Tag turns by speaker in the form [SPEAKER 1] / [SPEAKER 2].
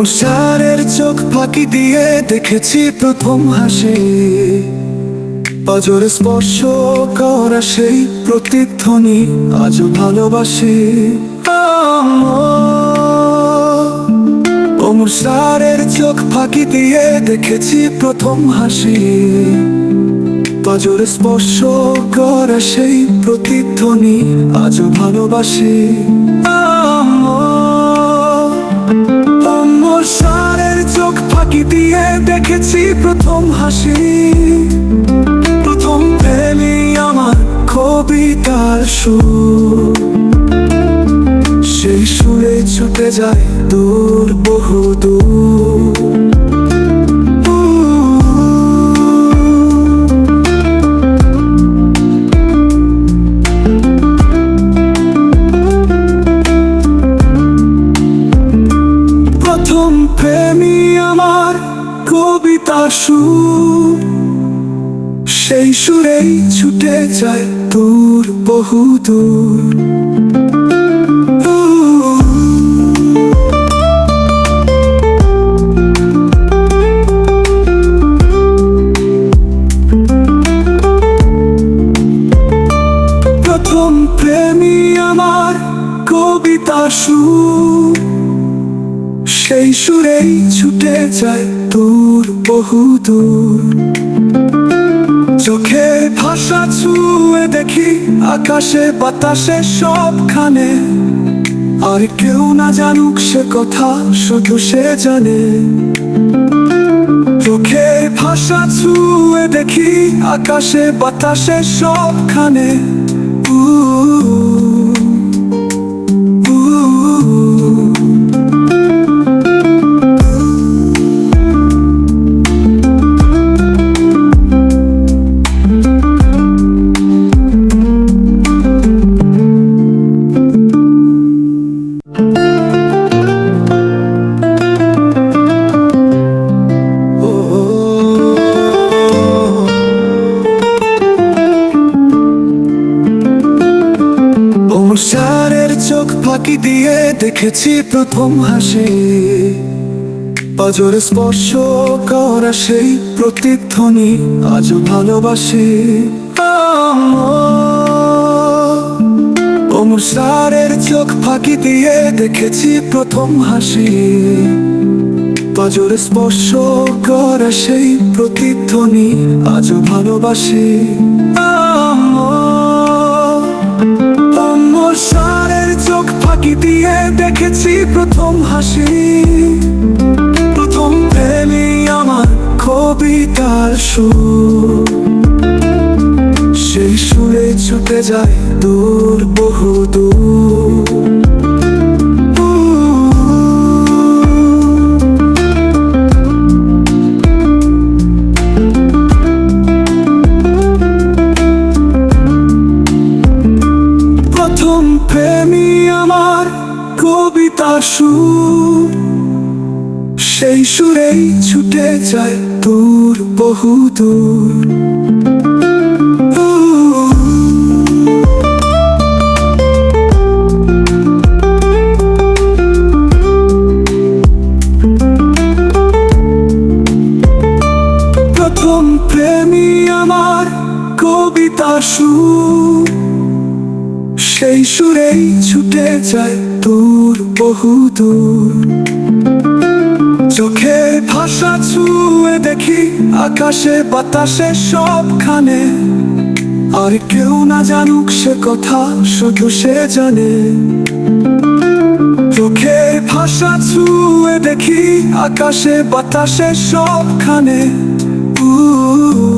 [SPEAKER 1] সংসারের চোখ ফাঁকি দিয়ে দেখেছি প্রথম হাসি। পাজরে স্পর্শ করা সেই প্রতিধ্বনি আজও ভালোবাসি। সংসারের চোখ ফাঁকি দিয়ে দেখেছি প্রথম হাসি। পাজরে স্পর্শ করা সেই প্রতিধ্বনি আজও ভালোবাসি। চোখ ফাঁকি দিয়ে দেখেছি প্রথম হাসি। প্রথম প্রেমী আমার কবিতার সুর। ছুটে যায় দূর, বহু প্রথম প্রেমী আমার কবিতা সুর। সেই সুরেই ছুটে যায় দূর, বহু দূর। কবিতা সুর, সেই সুরেই ছুটে যায় দূর, বহু দূর। চোখে ভাষা ছুঁয়ে দেখি, আকাশে, বাতাসে সবখানে। আর কেউ না জানুক সে কথা, শুধু সে জানে। চোখে ভাষা ছুঁয়ে দেখি, আকাশে, বাতাসে সবখানে। উ। চোখ ফাঁকি দিয়ে দেখেছি প্রথম হাসি। পাজরে স্পর্শ করা সেই প্রতিধ্বনি, আজও ভালোবাসি। সংসারের চোখ ফাঁকি দিয়ে দেখেছি প্রথম হাসি। পাজরে স্পর্শ করা সেই প্রতিধ্বনি, আজও ভালোবাসি। ফাঁকি দিয়ে দেখেছি প্রথম হাসি। প্রথম প্রেমী আমার কবিতার সুর। সেই সুরে ছুটে যায় দূর বহু দূর প্রেমী আমার কবিতার সুর। সেই সুরেই ছুটে যায় দূর, বহু দূর। প্রথম প্রেমী আমার কবিতা সুর। সেই সুরেই ছুটে যায় দূর, বহু দূর। চোখে ভাষা ছুঁয়ে দেখি, আকাশে, বাতাসে সবখানে। আর কেউ না জানুক সে কথা, শুধু সে জানে। চোখে ভাষা ছুঁয়ে দেখি, আকাশে, বাতাসে সবখানে। উ